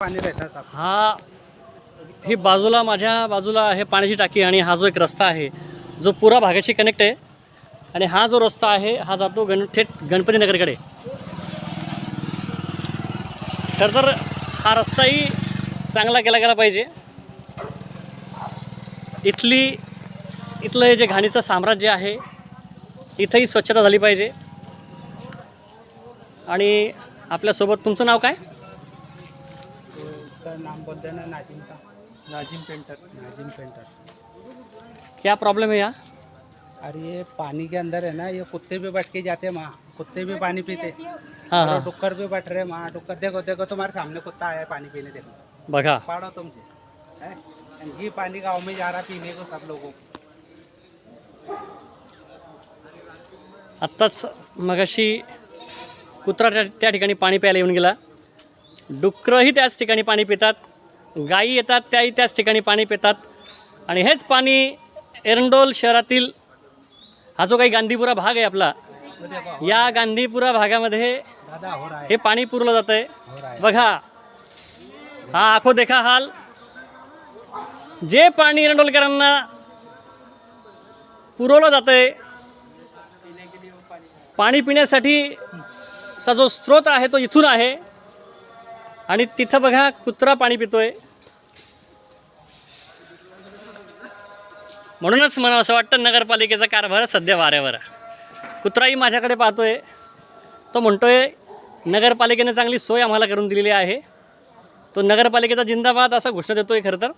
पाणी हा ही बाजूला माझ्या बाजूला आहे पाण्याची टाकी आणि हा जो एक रस्ता आहे जो पुरा भागाशी कनेक्ट आहे. आणि हा जो रस्ता आहे हा जातो गण थेट गणपतीनगरकडे खरं तर हा रस्ताही चांगला केला गेला पाहिजे. इथली इथलं हे जे घाणीचं साम्राज्य आहे इथंही स्वच्छता झाली पाहिजे. आणि आपल्यासोबत तुमचं नाव काय? उसका नाम बोलते हैं ना नाजिम का नाजिम पेंटर. नाजिम पेंटर. क्या प्रॉब्लम है यहाँ अरे ये पानी के अंदर है ना ये कुत्ते भी बैठ के जाते हैं वहाँ कुत्ते भी पानी पीते। हाँ और हाँ। डुक्कर भी बैठ रहे हैं वहाँ डुक्कर देखो देखो तुम्हारे सामने कुत्ता आया है पानी पीने देखो बघा। पाड़ो तुमसे हैं? ये पानी गाँव में जा रहा पीने को सब लोगों को। आत्ताच मगाशी कुत्रा त्या त्या ठिकाणी पाणी प्यायला येऊन गेला. डुकरंही त्याच ठिकाणी पाणी पितात गायी येतात त्याही त्याच ठिकाणी पाणी पितात. आणि हेच पाणी एरंडोल शहरातील हा जो काही गांधीपुरा भाग आहे आपला या गांधीपुरा भागामध्ये हे पाणी पुरलं जातं आहे बघा हा आखो देखा हाल जे पाणी एरंडोलकरांना पुरवलं जातं आहे पाणी पिण्यासाठी चा जो स्रोत आहे तो इथून आहे. आणि तिथं बघा कुत्रा पाणी पितोय. म्हणूनच मला असं वाटतं नगरपालिकेचा कारभार सध्या वाऱ्यावर कुत्राही माझ्याकडे पाहतोय. तो म्हणतोय नगरपालिकेने चांगली सोय आम्हाला करून दिलेली आहे. तो नगरपालिकेचा जिंदाबाद असा घोषणा देतोय खरं तर.